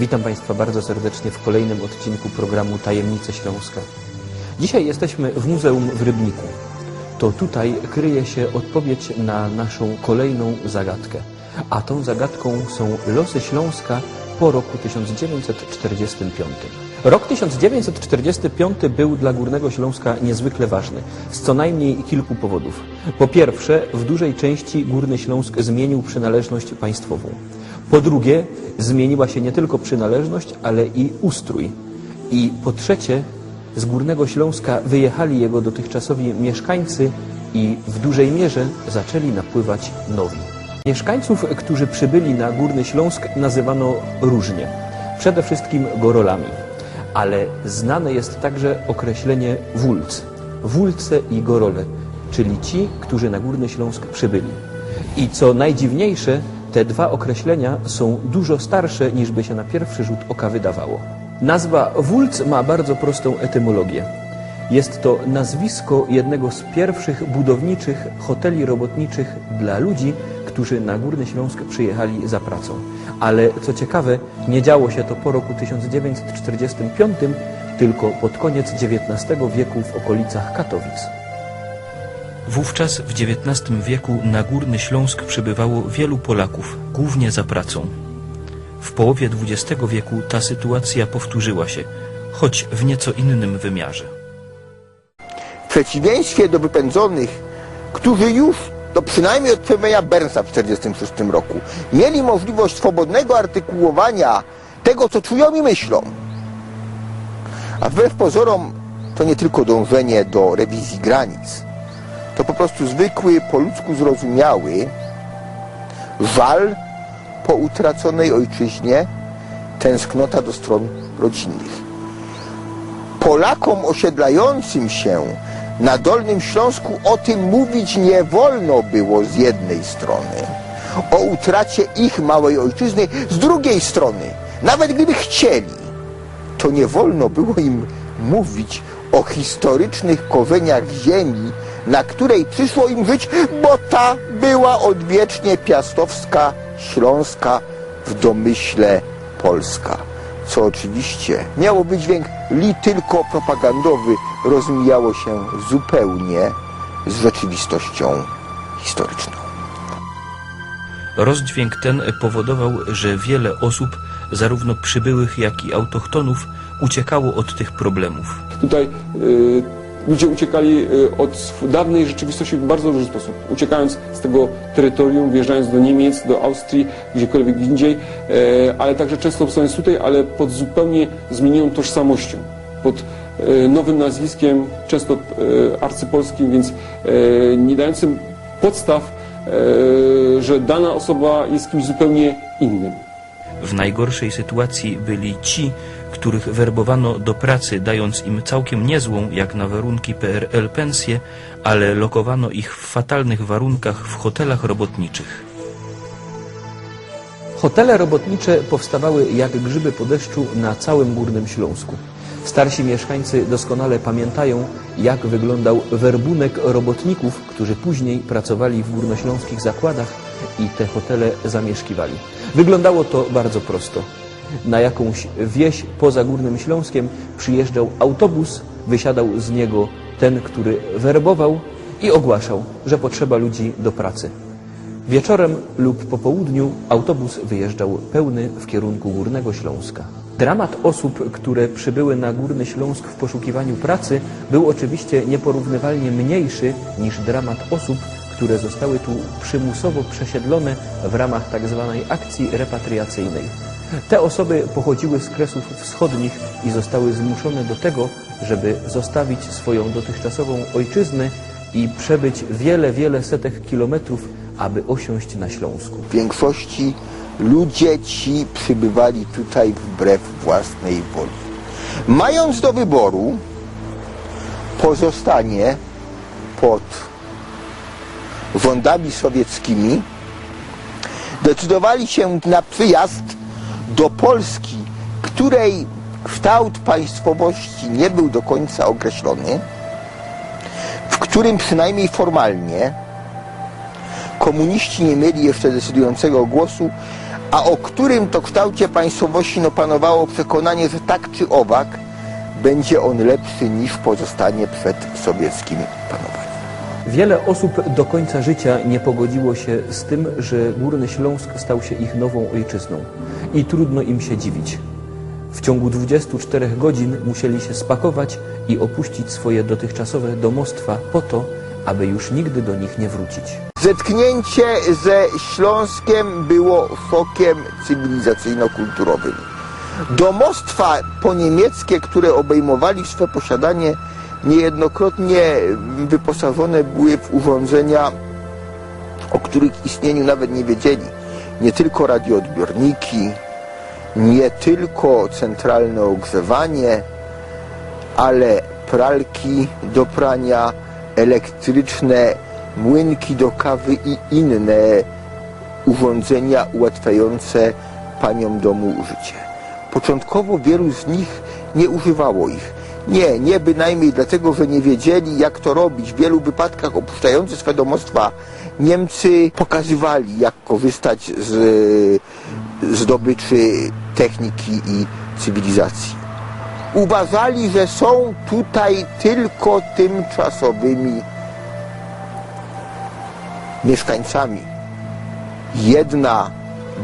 Witam Państwa bardzo serdecznie w kolejnym odcinku programu Tajemnice Śląska. Dzisiaj jesteśmy w Muzeum w Rybniku. To tutaj kryje się odpowiedź na naszą kolejną zagadkę. A tą zagadką są losy Śląska po roku 1945. Rok 1945 był dla Górnego Śląska niezwykle ważny, z co najmniej kilku powodów. Po pierwsze, w dużej części Górny Śląsk zmienił przynależność państwową. Po drugie, zmieniła się nie tylko przynależność, ale i ustrój. I po trzecie, z Górnego Śląska wyjechali jego dotychczasowi mieszkańcy i w dużej mierze zaczęli napływać nowi. Mieszkańców, którzy przybyli na Górny Śląsk nazywano różnie. Przede wszystkim gorolami. Ale znane jest także określenie wólc. Wólce i gorole, czyli ci, którzy na Górny Śląsk przybyli. I co najdziwniejsze, te dwa określenia są dużo starsze niż by się na pierwszy rzut oka wydawało. Nazwa wólc ma bardzo prostą etymologię. Jest to nazwisko jednego z pierwszych budowniczych hoteli robotniczych dla ludzi, którzy na Górny Śląsk przyjechali za pracą. Ale co ciekawe, nie działo się to po roku 1945, tylko pod koniec XIX wieku w okolicach Katowic. Wówczas w XIX wieku na Górny Śląsk przybywało wielu Polaków, głównie za pracą. W połowie XX wieku ta sytuacja powtórzyła się, choć w nieco innym wymiarze. W przeciwieństwie do wypędzonych, którzy już, to przynajmniej od premiera Bernsa w 1946 roku, mieli możliwość swobodnego artykułowania tego, co czują i myślą. A wbrew pozorom to nie tylko dążenie do rewizji granic, to po prostu zwykły, po ludzku zrozumiały żal po utraconej ojczyźnie, tęsknota do stron rodzinnych. Polakom osiedlającym się na Dolnym Śląsku o tym mówić nie wolno było z jednej strony. O utracie ich małej ojczyzny z drugiej strony. Nawet gdyby chcieli, to nie wolno było im mówić o historycznych korzeniach ziemi, na której przyszło im żyć, bo ta była odwiecznie piastowska, śląska, w domyśle polska. Co oczywiście miało wydźwięk li tylko propagandowy, rozmijało się zupełnie z rzeczywistością historyczną. Rozdźwięk ten powodował, że wiele osób, zarówno przybyłych, jak i autochtonów, uciekało od tych problemów. Tutaj y, ludzie uciekali y, od dawnej rzeczywistości w bardzo duży sposób. Uciekając z tego terytorium, wjeżdżając do Niemiec, do Austrii, gdziekolwiek indziej, e, ale także często obstając tutaj, ale pod zupełnie zmienioną tożsamością. Pod nowym nazwiskiem, często e, arcypolskim, więc e, nie dającym podstaw, e, że dana osoba jest kimś zupełnie innym. W najgorszej sytuacji byli ci, których werbowano do pracy, dając im całkiem niezłą, jak na warunki PRL, pensję, ale lokowano ich w fatalnych warunkach w hotelach robotniczych. Hotele robotnicze powstawały jak grzyby po deszczu na całym Górnym Śląsku. Starsi mieszkańcy doskonale pamiętają, jak wyglądał werbunek robotników, którzy później pracowali w górnośląskich zakładach i te hotele zamieszkiwali. Wyglądało to bardzo prosto. Na jakąś wieś poza Górnym Śląskiem przyjeżdżał autobus, wysiadał z niego ten, który werbował i ogłaszał, że potrzeba ludzi do pracy. Wieczorem lub po południu autobus wyjeżdżał pełny w kierunku Górnego Śląska. Dramat osób, które przybyły na Górny Śląsk w poszukiwaniu pracy był oczywiście nieporównywalnie mniejszy niż dramat osób, które zostały tu przymusowo przesiedlone w ramach tzw. akcji repatriacyjnej. Te osoby pochodziły z kresów wschodnich i zostały zmuszone do tego, żeby zostawić swoją dotychczasową ojczyznę i przebyć wiele, wiele setek kilometrów, aby osiąść na Śląsku. W większości ludzie ci przybywali tutaj wbrew własnej woli. Mając do wyboru pozostanie pod rządami sowieckimi, decydowali się na przyjazd do Polski, której kształt państwowości nie był do końca określony, w którym przynajmniej formalnie komuniści nie mieli jeszcze decydującego głosu, a o którym to kształcie państwowości no panowało przekonanie, że tak czy owak będzie on lepszy niż pozostanie przed sowieckim panowaniem. Wiele osób do końca życia nie pogodziło się z tym, że Górny Śląsk stał się ich nową ojczyzną i trudno im się dziwić. W ciągu 24 godzin musieli się spakować i opuścić swoje dotychczasowe domostwa po to, aby już nigdy do nich nie wrócić. Zetknięcie ze Śląskiem było szokiem cywilizacyjno-kulturowym. Domostwa poniemieckie, które obejmowali swe posiadanie, niejednokrotnie wyposażone były w urządzenia, o których istnieniu nawet nie wiedzieli. Nie tylko radioodbiorniki, nie tylko centralne ogrzewanie, ale pralki do prania, elektryczne młynki do kawy i inne urządzenia ułatwiające paniom domu życie. Początkowo wielu z nich nie używało ich. Nie, nie bynajmniej dlatego, że nie wiedzieli jak to robić. W wielu wypadkach opuszczający swe domostwa Niemcy pokazywali jak korzystać z zdobyczy techniki i cywilizacji. Uważali, że są tutaj tylko tymczasowymi mieszkańcami. Jedna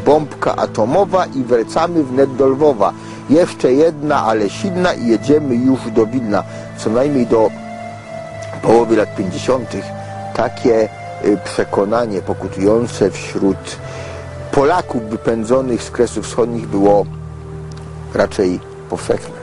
bombka atomowa i wracamy wnet do Lwowa. Jeszcze jedna, ale silna i jedziemy już do Wilna. Co najmniej do połowy lat 50. takie y, przekonanie pokutujące wśród Polaków wypędzonych z Kresów Wschodnich było raczej powszechne.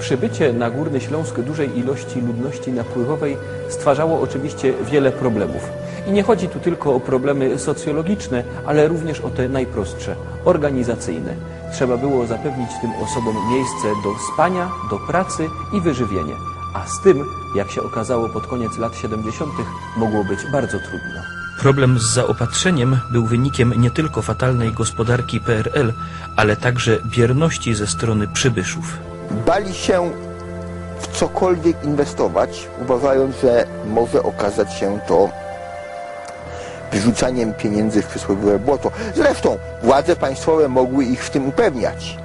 Przybycie na Górny Śląsk dużej ilości ludności napływowej stwarzało oczywiście wiele problemów. I nie chodzi tu tylko o problemy socjologiczne, ale również o te najprostsze, organizacyjne. Trzeba było zapewnić tym osobom miejsce do spania, do pracy i wyżywienie. A z tym, jak się okazało pod koniec lat 70., mogło być bardzo trudno. Problem z zaopatrzeniem był wynikiem nie tylko fatalnej gospodarki PRL, ale także bierności ze strony przybyszów. Bali się w cokolwiek inwestować, uważając, że może okazać się to wyrzucaniem pieniędzy w przysłowiowe błoto. Zresztą władze państwowe mogły ich w tym upewniać.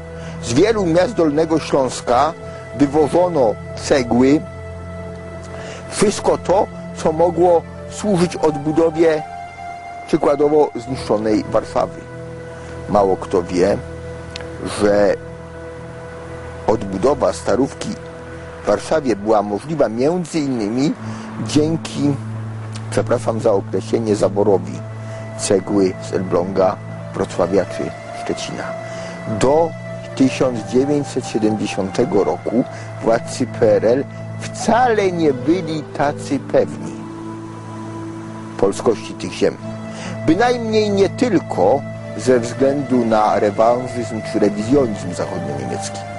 Z wielu miast Dolnego Śląska wywożono cegły, wszystko to, co mogło służyć odbudowie przykładowo zniszczonej Warszawy. Mało kto wie, że odbudowa starówki w Warszawie była możliwa między innymi dzięki, przepraszam za określenie, zaborowi cegły z Elbląga, Wrocławia czy Szczecina. Do 1970 roku władcy PRL wcale nie byli tacy pewni polskości tych ziem. Bynajmniej nie tylko ze względu na rewanżyzm czy rewizjonizm zachodnio-niemiecki.